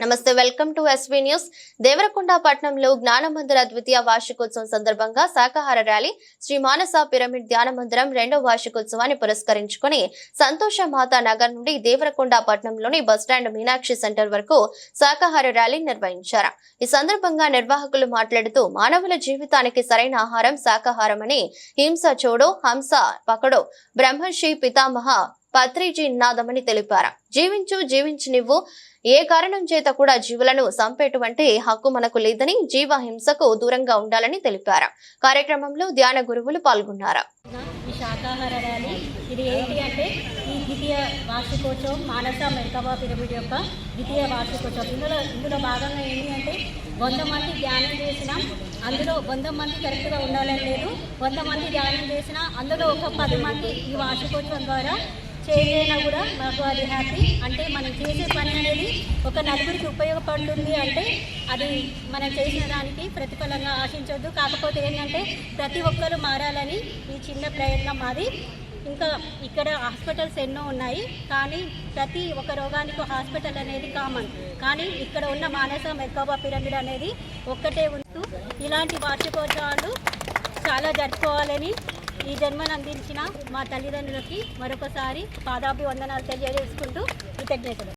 నమస్తే welcome to SV news. Devarakonda పట్టణంలో జ్ఞానమందిర ద్వితీయ వార్షికోత్సవం సందర్భంగా శాకాహార ర్యాలీ శ్రీ మానస పిరమిడ్ ధ్యాన మందిరం రెండో వార్షికోత్సవాన్ని పురస్కరించుకొని సంతోష మాతా నగర్ నుండి దేవరకొండ పట్టణంలోని బస్టాండ్ మీనాక్షి సెంటర్ వరకు శాకాహార ర్యాలీ నిర్వహించారు. ఈ సందర్భంగా నిర్వాహకులు మాట్లాడుతూ మానవుల జీవితానికి సరైన ఆహారం శాకాహారం అని హింస చోడో హంస పకడో బ్రహ్మర్షి పితామహ పత్రిజీ నినాదమని తెలిపారు. జీవించు జీవించి నువ్వు. ఏ కారణం చేత కూడా జీవులను చంపేటువంటి హక్కు మనకు లేదని జీవ హింసకు దూరంగా ఉండాలని తెలిపారు. కార్యక్రమంలో ధ్యాన గురువులు పాల్గొన్నారు. ఇది ఏంటి అంటే ఈ ద్వితీయ వార్షికోత్సవం మానస మెల్కబా పిరమిడ్ యొక్క ద్వితీయ వార్షికోత్సవం. ఇందులో ఇందులో భాగంగా ఏంటి అంటే వంద మంది ధ్యానం చేసినా అందులో వంద మంది కరెక్ట్గా ఉండాలని లేదు. వంద మంది ధ్యానం చేసినా అందులో ఒక పది మంది ఈ వార్షికోత్సవం ద్వారా చేయలేనా కూడా మాకు అది హ్యాపీ అంటే మనం చేసే పని అనేది ఒక నలుగురికి ఉపయోగపడుతుంది అంటే అది మనం చేసిన దానికి ప్రతిఫలంగా ఆశించొద్దు. కాకపోతే ఏంటంటే ప్రతి ఒక్కరు మారాలని ఈ చిన్న ప్రయత్నం మాది. ఇంకా ఇక్కడ హాస్పిటల్స్ ఎన్నో ఉన్నాయి. కానీ ప్రతి ఒక్క రోగానికి హాస్పిటల్ అనేది కామన్. కానీ ఇక్కడ ఉన్న మానస మెకాబా పిరమిడ్ అనేది ఒక్కటే ఉంటూ ఇలాంటి వార్షికోత్సవాలు చాలా జరుపుకోవాలని ఈ జన్మను అందించిన మా తల్లిదండ్రులకి మరొకసారి పాదాభివందనాలు తెలియజేసుకుంటూ కృతజ్ఞతలు.